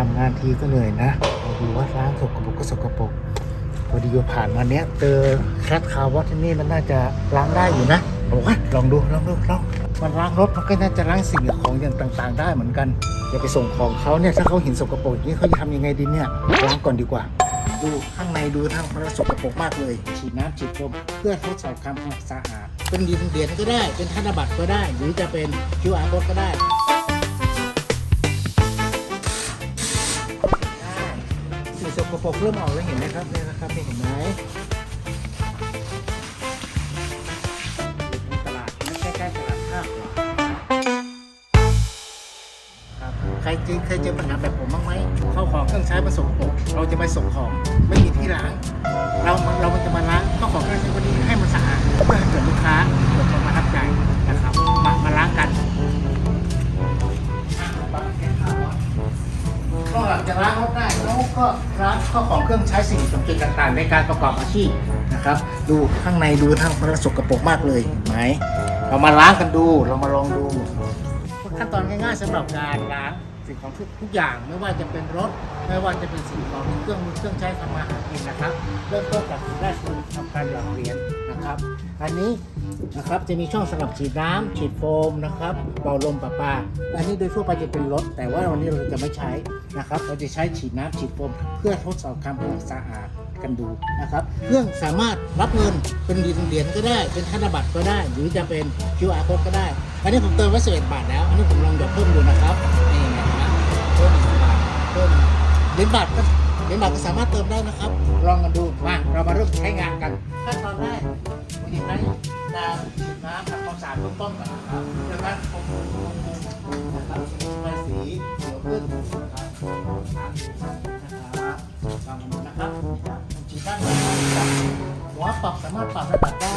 ทำงานทีก็เหนื่อยนะดูว่าร้านสกปรกก็สกปรกพอดีว่าผ่านมาเนี้ยเจอแคทคาร์วอที่นี่มันน่าจะล้างได้อยู่นะบอกว่าลองดูลองดูลองมันล้างรถมันก็น่าจะล้างสิ่งของอย่างต่างๆ ได้เหมือนกันอย่าไปส่งของเขาเนี่ยถ้าเขาเห็นสกปรกอย่างนี้เขาจะทำยังไงดีเนี่ยล้างก่อนดีกว่า ดูข้างในดูทางมันสกปรกมากเลยฉีดน้ำฉีดลมเพื่อทดสอบความสะอาดเป็นดินเหรียญก็ได้ เป็นธนบัตรก็ได้ หรือจะเป็น QR code ก็ได้ เริ่มออกแล้วเห็นไหมครับเนี่ยนะครับมีเห็นไหมอยู่ตลาดใกล้ๆตลาดข้าวครับใครเจอเคยเจอปัญหาแบบผมบ้างไหมเข้าของเครื่องใช้มาสกปรกเราจะไปส่งของไม่มีที่ล้าง เราเรามันจะมาล้างเข้าของเครื่องใช้วันนี้ให้มันสะอาดเพื่อให้เกิดลูกค้าเกิดความประทับใจนะครับมามาล้างกัน ก็ล้างข้าของเครื่องใช้สิ่งสำคัญต่างๆ ในการประกอบอาชีพนะครับ ดูข้างในดูทั้งมันสกปรกมากเลยไหมเรามาล้างกันดูเรามาลองดูขั้นตอนง่ายๆสำหรับการล้างสิ่งของทุกทุกอย่าง ไม่ว่าจะเป็นรถ ไม่ว่าจะเป็นสิ่งของเครื่องมือเครื่องใช้ทำมาหากินนะครับ เริ่มต้นจากสิ่งแรกคือทำการหยอดเหรียญนะครับ อันนี้ นะครับ จะมีช่องสำหรับฉีดน้ำฉีดโฟมนะครับเป่าลมประปา อันนี้โดยทั่วไปจะเป็นรถ แต่ว่าวันนี้เราจะไม่ใช้นะครับ เราจะใช้ฉีดน้ำฉีดโฟม เพื่อทดสอบความสะอาดกันดูนะครับเครื่องสามารถรับเงินเป็นเหรียญก็ได้ เป็นธนบัตรก็ได้ หรือจะเป็น QR code ก็ได้ อันนี้ผมเติมไว้11บาทแล้ว อันนี้ผมลองหยอดเพิ่มดูนะครับนี่นะเพิ่มบาทเพิ่มเหรียญบาทก็เหรียญบาทก็สามารถเติมได้นะครับ ลองกันดูมาเรามาเริ่มใช้งานกันขั้นตอนแรกผมจะใช้น้ำฉีดน้ำทำความสะอาดเบื้องต้นก่อนนะครับจากนั้นผมนะครับใบสีเขียวขึ้นนะครับนะครับฟังนะครับฉีดด้านหลังนะครับหัวปรับสามารถปรับระดับได้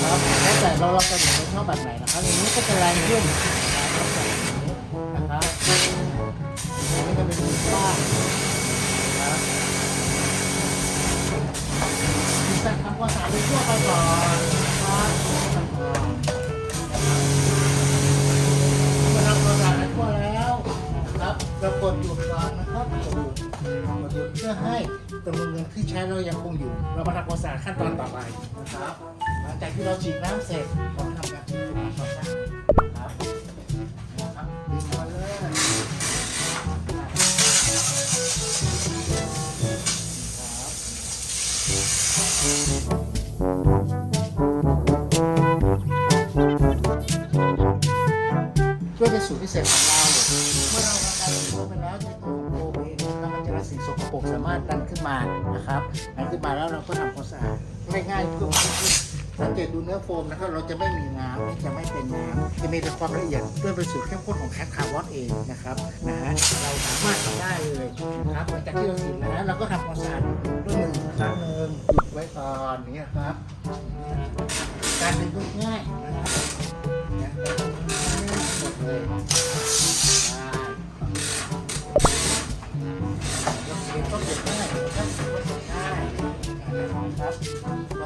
นะครับแล้วแต่เราเราจะหนุนชอบแบบไหนนะครับอย่างนี้ก็จะแรงขึ้นนะครับอันนี้ก็เป็นมือป้านะครับแต่ทำความสะอาดทั่วไปก่อน กดหยุดก่อนนะครับกดหยุดกดหยุดเพื่อให้จำนวนเงินที่ใช้เรายังคงอยู่ เรามาทำความสะอาดขั้นตอนต่อไปนะครับ หลังจากที่เราฉีดน้ำเสร็จเรามาทำการทำความสะอาดนะครับนะครับดึงมาเลยครับเพื่อเป็นสูตรพิเศษของเราเมื่อเราทำการารถดันขึ้นมานะครับดันขึ้นมาแล้วเราก็ทำความสะอาดง่ายๆเพื่อความขึ้นสังเกตดูเนื้อโฟมนะครับเราจะไม่มีน้ำจะไม่เป็นน้ำจะมีแต่ความละเอียดด้วยเป็นสูตรเข้มข้นของแคทคาร์วอตเองนะครับนะฮะเราสามารถทำได้เลยนะครับหลังจากที่เราฉีดแล้วเราก็ทำความสะอาดด้วยมือครั้งหนึ่งหยุดไว้ก่อนอย่างนี้ยครับ การดึงง่ายนะครับ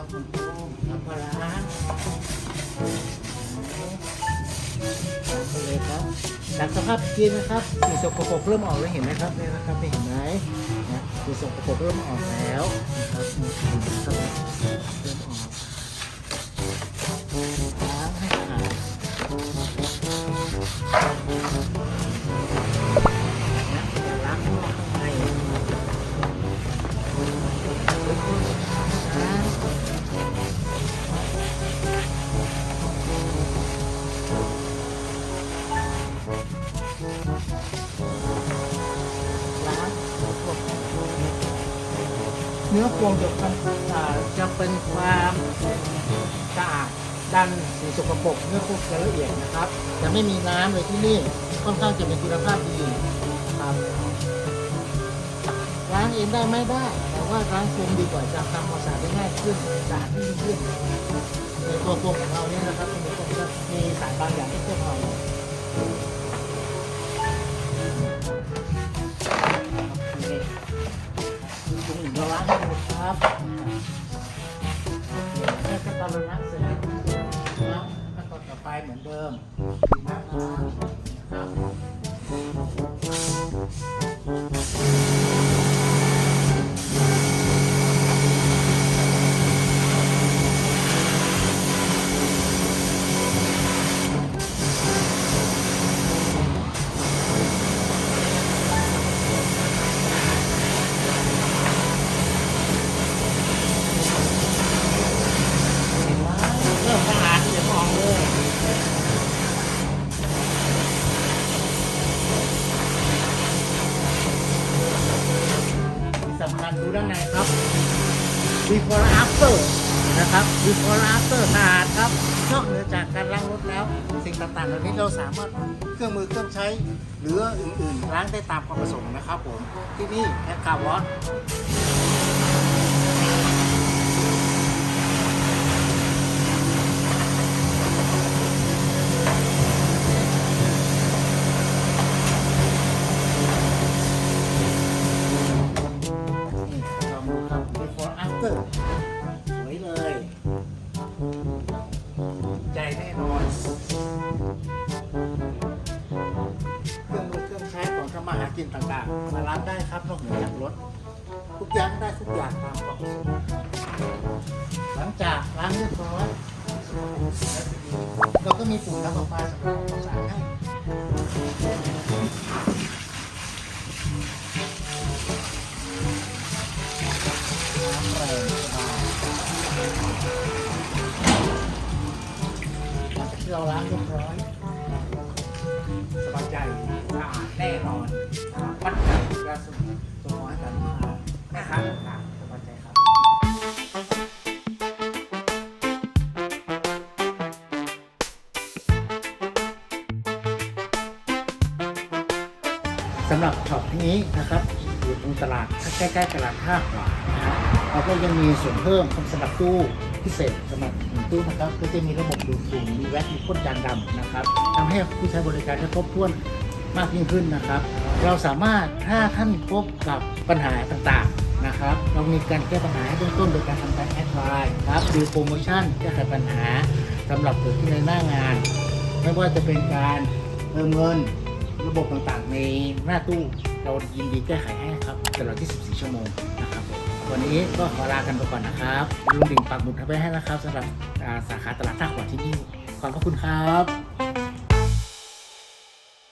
ก็คุณตุ้มแล้วก็ล้างไปเลยครับจากสภาพกินนะครับสีสกปรกเริ่มออกแล้วเห็นไหมครับเนี่ยนะครับไม่เห็นไหมนะสีสกปรกเริ่มออกแล้วนะครับ เนื้อโฟมจะเป็นจะเป็นความสะอาดดันสีสกปรกเนื้อโฟมจะละเอียดนะครับจะไม่มีน้ำเลยที่นี่ค่อนข้างจะเป็นคุณภาพดีครับล้างเองได้ไหม่ได้แต่ว่าล้างโฟมดีกว่าจะทำความสะอาดได้ง่ายขึ้นสะอาดยิ่งขึ้นในตัวโฟมของเราเนี่ยนะครับมีโฟมจะมีสารบางอย่างที่เคลือบเราตรงอื่นเราล้างให้หมด ครับแล้วก็ตอนเราล้างเสร็จแล้วขั้นตอนต่อไปเหมือนเดิมนะครับ กันดูด้านในครับ before after นะครับ before after สะอาดครับ นอกเหนือจากการล้างรถแล้ว สิ่งต่างๆเหล่านี้เราสามารถเครื่องมือเครื่องใช้ หรืออื่นๆล้างได้ตามความประสงค์นะครับผมที่นี่แอคคาร์วอต สวยเลย ใจแน่นอน เครื่องมือเครื่องใช้ของทำมาหากินต่างๆ มาล้างได้ครับนอกเหนือจากรถ ทุกอย่างได้ทุกอย่างตามความประสงค์หลังจากล้างเรียบร้อยเราก็มีปุ่มทำประปาสำหรับความสะอาดให้ เราล้างเรียบร้อยสบายใจสะอาดแน่นอนนะครับวัดกันและส่งส่งมอบให้กับลูกค้าแม่ค้าต่างๆสบายใจครับสำหรับช็อปที่นี้นะครับ อยู่ตรงตลาดใกล้ๆตลาดท่าขวางนะฮะเราก็ยังมีส่วนเพิ่มสำหรับตู้พิเศษสำหรับหนึ่ง ตู้นะครับก็จะมีระบบดูดฝุ่นมีแว็กมีพ่นจานดำนะครับทำให้ผู้ใช้บริการได้ครบถ้วนมากยิ่งขึ้นนะครับ เราสามารถถ้าท่านพบกับปัญหาต่างๆนะครับ เรามีการแก้ปัญหาเบื้องต้นโดยการทำการแอดไลน์ครับดูโปรโมชั่นแก้ไขปัญหาสำหรับเกิดขึ้นในหน้างาน ไม่ว่าจะเป็นการเติมเงินระบบต่างๆ ในหน้าตู้เรายินดีแก้ไขให้ครับตลอด 24 ชั่วโมงนะครับผม วันนี้ก็ขอลากันไปก่อนนะครับลุงดิ่งปักหมุดทำไปให้นะครับสำหรับสาขาตลาดท่าขวดที่นี่ขอบพระคุณครับ